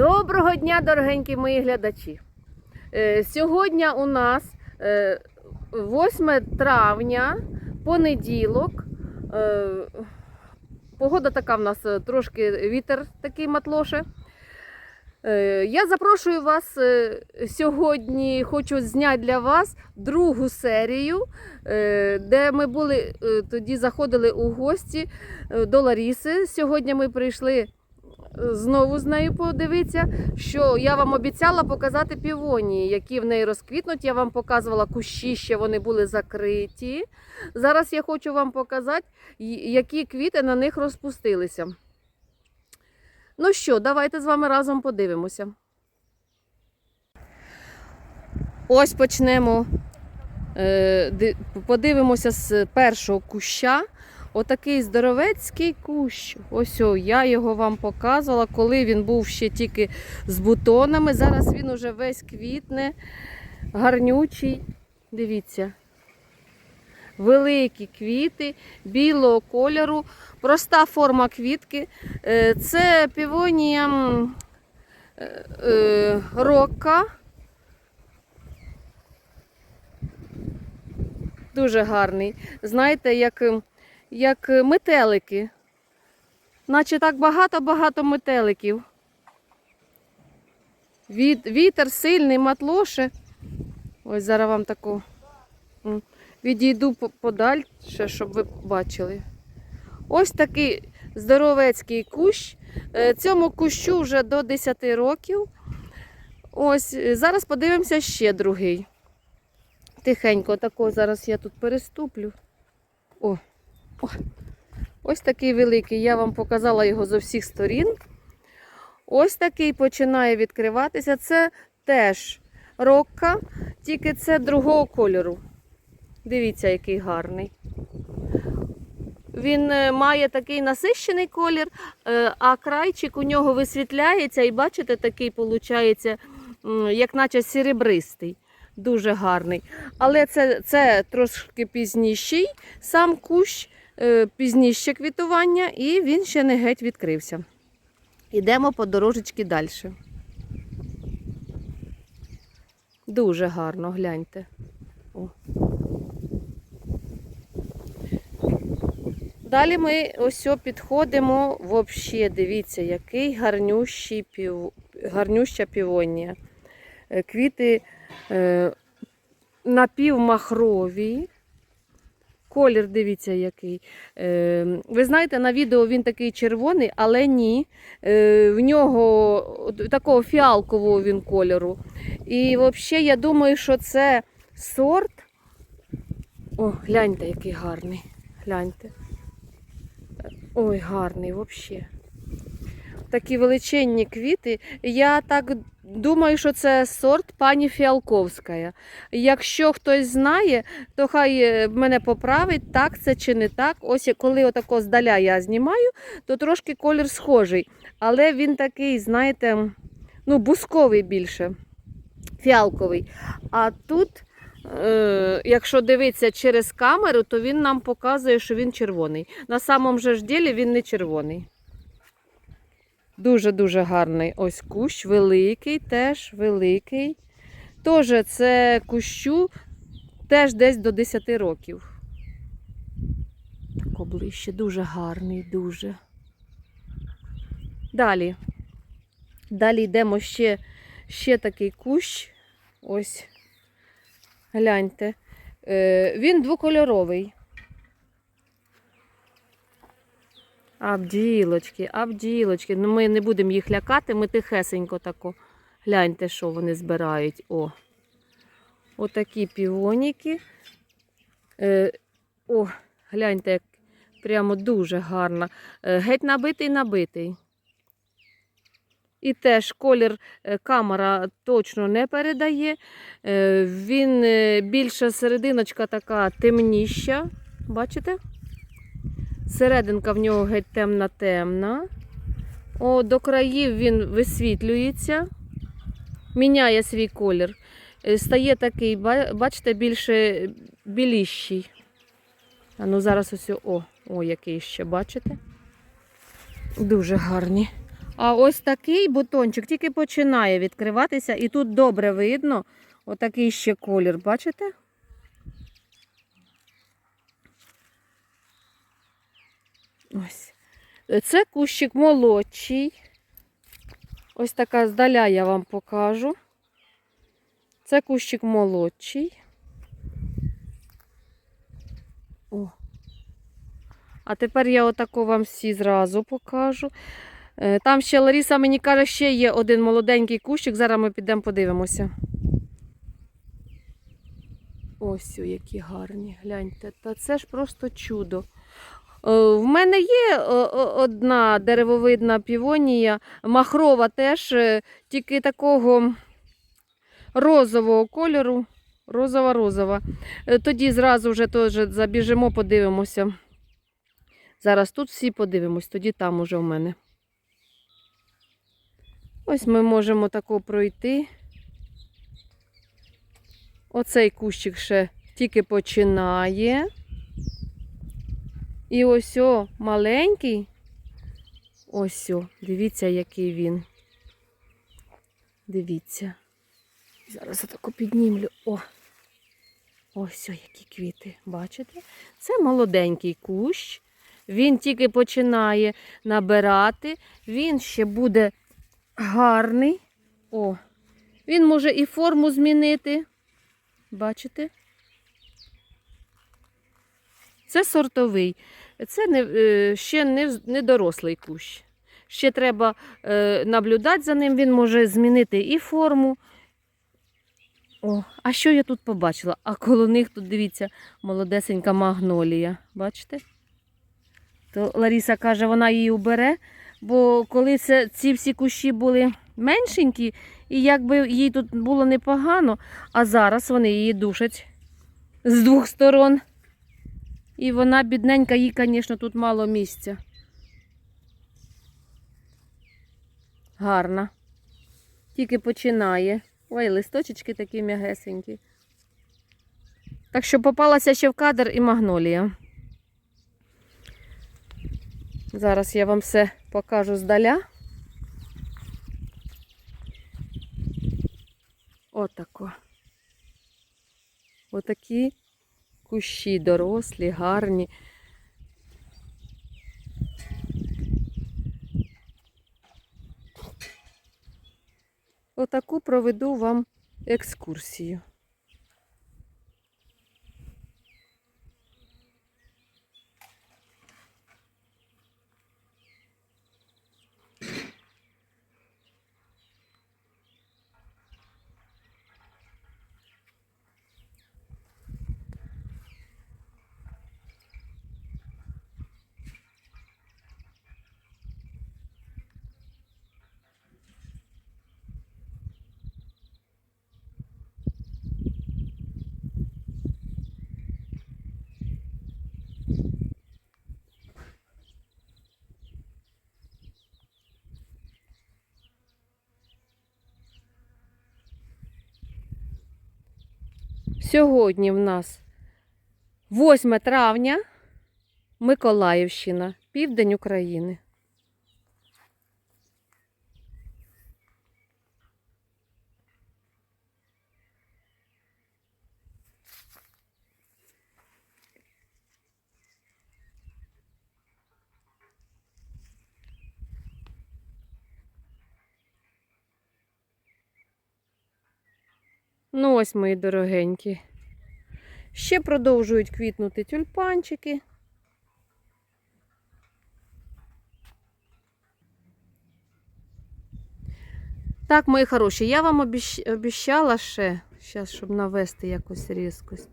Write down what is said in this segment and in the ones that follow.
Доброго дня, дорогенькі мої глядачі. Е, Сьогодні у нас е, 8 травня, понеділок. Е, Погода така в нас е, трошки вітер такий матлоше. Е, Я запрошую вас е, сьогодні, хочу зняти для вас другу серію, е, де ми були е, тоді заходили у гості е, до Ларіси. Сьогодні ми прийшли е, знову з нею подивитися, що я вам обіцяла показати півонії, які в неї розквітнуть. Я вам показувала кущі, ще вони були закриті. Зараз я хочу вам показати, які квіти на них розпустилися. Ну що, давайте з вами разом подивимося. Ось почнемо. Е, Подивимося з першого куща. Отакий здоровецький кущ. Ось о, я його вам показувала, коли він був ще тільки з бутонами. Зараз він уже весь квітне, гарнючий. Дивіться. Великі квіти білого кольору, проста форма квітки. Е, Це півонія е, е, рока. Дуже гарний. Знаєте, як, ем, як метелики. Наче так багато-багато метеликів. Від, вітер сильний, матлоше. Ось зараз вам таку відійду по- подальше, щоб ви бачили. Ось такий здоровецький кущ. Е, Цьому кущу вже до 10 років. Ось, е, зараз подивимося ще другий. Тихенько, тако зараз я тут переступлю. О. Ось такий великий. Я вам показала його з усіх сторін. Ось такий починає відкриватися. Це теж рокка, тільки це другого кольору. Дивіться, який гарний. Він е, має такий насищений колір, е, а крайчик у нього висвітляється, і бачите, такий виходить, як наче серебристий. Дуже гарний. Але це, це трошки пізніший сам кущ, пізніше квітування, і він ще не геть відкрився. Ідемо по дорожечки далі. Дуже гарно, гляньте. О. Далі ми ось підходимо взагалі, дивіться, який гарнющий пів... гарнюща півонія. Е, Квіти е, напівмахрові. Колір, дивіться, який. Е, ви знаєте, на відео він такий червоний, але ні. Е, в нього такого фіалкового він кольору. І взагалі, я думаю, що це сорт. О, гляньте, який гарний. Гляньте. Ой, гарний взагалі. Такі величенні квіти. Я так думаю, що це сорт пані Фіалковська. Якщо хтось знає, то хай е, мене поправить, так це чи не так. Ось коли отако здаля я знімаю, то трошки колір схожий. Але він такий, знаєте, ну, бусковий більше, фіалковий. А тут, е, якщо дивитися через камеру, то він нам показує, що він червоний. На самому ж ділі він не червоний. Дуже-дуже гарний ось кущ, великий, теж великий. Теж це кущу теж десь до 10 років. Тако ближче, дуже гарний, дуже. Далі. Далі йдемо ще, ще такий кущ. Ось. Гляньте. Е, він двокольоровий. Абділочки, абділочки. Ну, ми не будемо їх лякати, ми тихесенько тако. Гляньте, що вони збирають. О. Отакі півоніки. Е, о, гляньте, як прямо дуже гарно. Е, геть набитий, набитий. І теж колір е, камера точно не передає. Е, він е, більша серединочка така темніща. Бачите? Серединка в нього геть темна-темна. О, до країв він висвітлюється, міняє свій колір. Е, Стає такий, бачите, більше біліщий. А ну зараз ось, о, о, який ще, бачите? Дуже гарні. А ось такий бутончик тільки починає відкриватися, і тут добре видно отакий ще колір, бачите? Ось. Це кущик молодший. Ось така здаля я вам покажу. Це кущик молодший. О. А тепер я отако вам всі зразу покажу. Е, Там ще Ларіса мені каже, ще є один молоденький кущик. Зараз ми підемо подивимося. Ось які гарні, гляньте. Та це ж просто чудо. Е, В мене є е, одна деревовидна півонія, махрова теж, е, тільки такого розового кольору. Розова-розова. Тоді зразу вже теж забіжимо, подивимося. Зараз тут всі подивимось, тоді там уже в мене. Ось ми можемо тако пройти. Оцей кущик ще тільки починає. І ось о, маленький. Ось о, дивіться, який він. Дивіться. Зараз я тако піднімлю. О! Ось о, які квіти. Бачите? Це молоденький кущ. Він тільки починає набирати. Він ще буде гарний. О, він може і форму змінити. Бачите? Це сортовий. Це не, е, ще не, не дорослий кущ. Ще треба е, наблюдати за ним, він може змінити і форму. О, а що я тут побачила? А коло них тут, дивіться, молодесенька магнолія. Бачите? То Ларіса каже, вона її убере, бо коли це, ці всі кущі були меншенькі, і якби їй тут було непогано, а зараз вони її душать з двох сторон. І вона, бідненька, їй, звісно, тут мало місця. Гарна. Тільки починає. Ой, листочечки такі м'ягесенькі. Так що попалася ще в кадр і магнолія. Зараз я вам все покажу здаля. Отако. Отакі кущі дорослі, гарні. Отаку проведу вам екскурсію. Сьогодні в нас 8 травня, Миколаївщина, південь України. Ну ось, мої дорогенькі. Ще продовжують квітнути тюльпанчики. Так, мої хороші, я вам обіщ- обіщала ще, зараз, щоб навести якось різкость.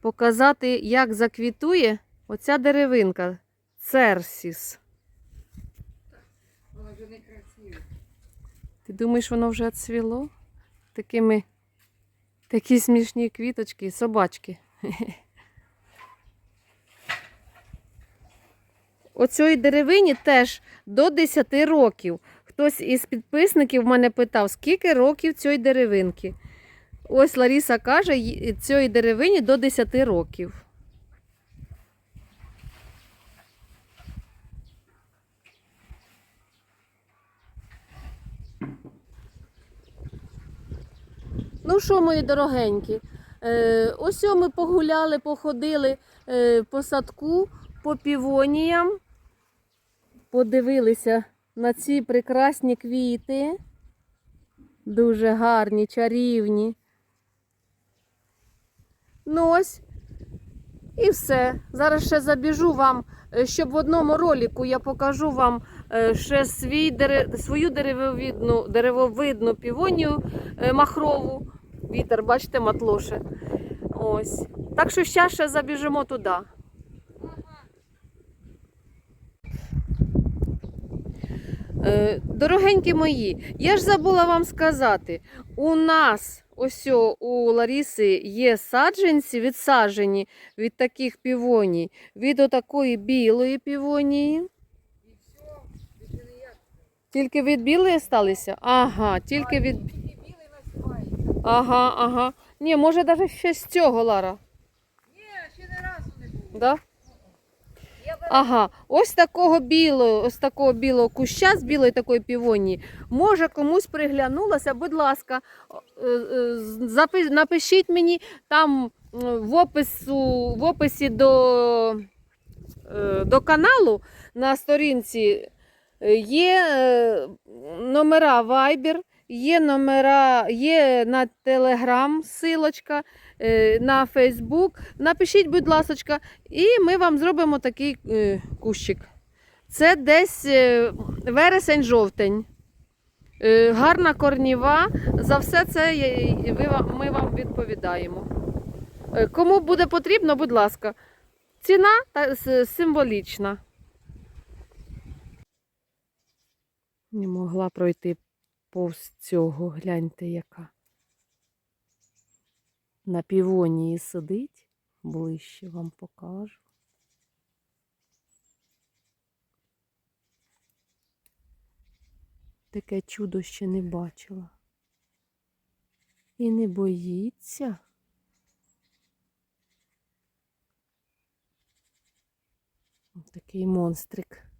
Показати, як заквітує оця деревинка. Церсіс. Воно вже не красиве. Ти думаєш, воно вже цвіло? Такими такі смішні квіточки, собачки. Оцій деревині теж до 10 років. Хтось із підписників мене питав, скільки років цієї деревинки. Ось Ларіса каже, цієї деревині до 10 років. Ну що, мої дорогенькі, е, ось ми погуляли, походили е, по садку, по півоніям, подивилися на ці прекрасні квіти. Дуже гарні, чарівні. Ну ось. І все. Зараз ще забіжу вам, е, щоб в одному ролику я покажу вам ще свій, свою деревовидну, деревовидну півонію махрову. Вітер, бачите, матлоше. Ось. Так що зараз ще забіжимо туди. Е, Дорогенькі мої, я ж забула вам сказати, у нас ось у Ларіси є саджанці відсаджені від таких півоній, від отакої білої півонії. Тільки від білої сталися? Ага, тільки від. Ага, ага. Ні, може навіть ще з цього, Лара. Ні, ще не разу не було. Да? Ага, ось такого білого, ось такого білого куща з білої такої півонії. Може комусь приглянулося, будь ласка, е, е, напишіть мені там в, опису, в описі до, е, до каналу на сторінці є номера Viber, є номера, є на Telegram силочка, е, на Facebook. Напишіть, будь ласка, і ми вам зробимо такий е, кущик. Це десь е, вересень-жовтень. Гарна корніва. За все це ми вам відповідаємо. Кому буде потрібно, будь ласка. Ціна символічна. Не могла пройти повз цього. Гляньте, яка. На півонії сидить. Ближче вам покажу. Таке чудо ще не бачила. І не боїться. Такий монстрик.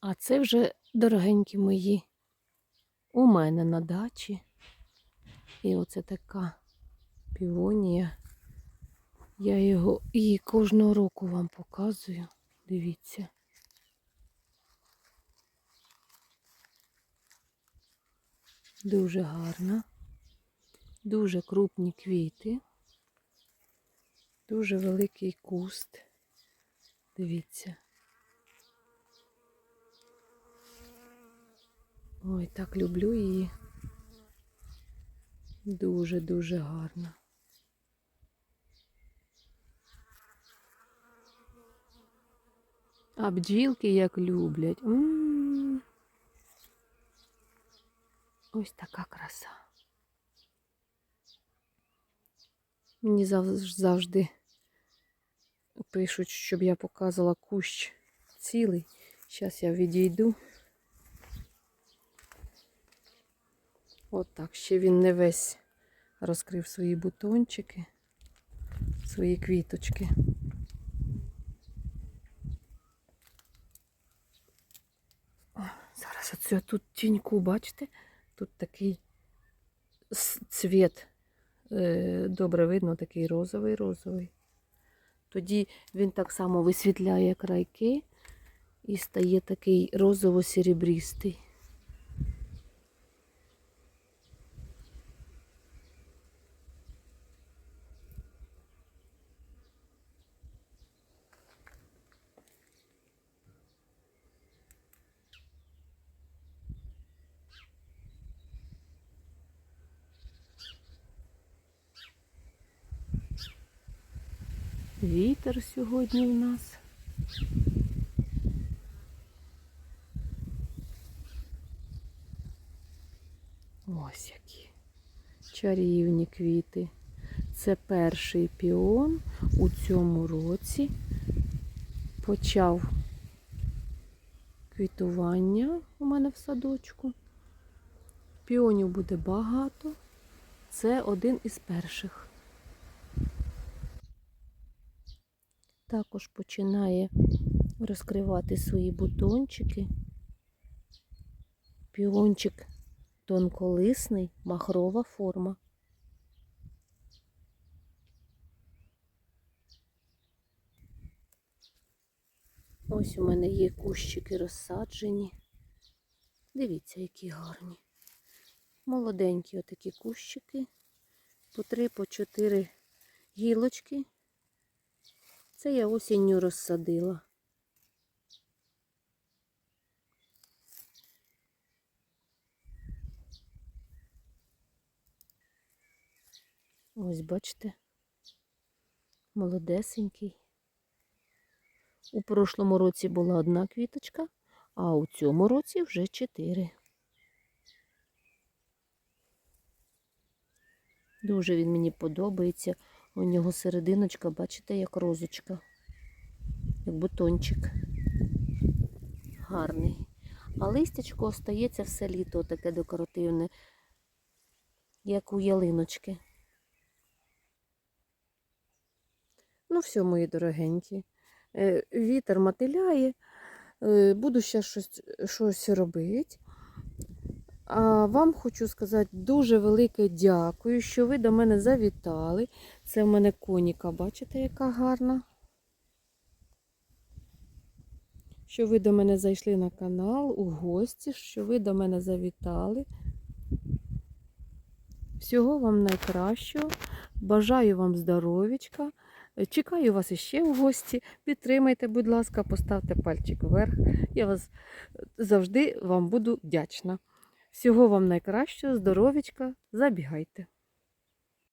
А це вже, дорогенькі мої, у мене на дачі. І оце така півонія. Я його і кожного року вам показую. Дивіться. Дуже гарна. Дуже крупні квіти. Дуже великий куст. Дивіться. Ой, так люблю її. Дуже-дуже гарно. А бджілки як люблять. М. Ось така краса. Мені завжди пишуть, щоб я показала кущ цілий. Зараз я відійду. От ще він не весь розкрив свої бутончики, свої квіточки. О, зараз оцю тут тіньку, бачите? Тут такий цвіт. е, Добре видно, такий розовий-розовий. Тоді він так само висвітляє крайки і стає такий розово-серебрістий. Вітер сьогодні в нас. Ось які чарівні квіти. Це перший піон у цьому році почав квітування у мене в садочку. Піонів буде багато. Це один із перших. Також починає розкривати свої бутончики. Піончик тонколисний, махрова форма. Ось у мене є кущики розсаджені. Дивіться, які гарні. Молоденькі отакі кущики. По три, по чотири гілочки. Це я осінню розсадила. Ось бачите, молодесенький. У прошлому році була одна квіточка, а у цьому році вже чотири. Дуже він мені подобається. У нього серединочка, бачите, як розочка, як бутончик. Гарний. А листячко остається все літо таке декоративне, як у ялиночки. Ну, все, мої дорогенькі. Е, Вітер мотиляє, е, буду ще щось, щось робити. А вам хочу сказати дуже велике дякую, що ви до мене завітали. Це в мене коніка, бачите, яка гарна. Що ви до мене зайшли на канал у гості, що ви до мене завітали. Всього вам найкращого. Бажаю вам здоров'ячка. Чекаю вас іще в гості. Підтримайте, будь ласка, поставте пальчик вверх. Я вас завжди вам буду вдячна. Всього вам найкращого, здоров'ячка, забігайте.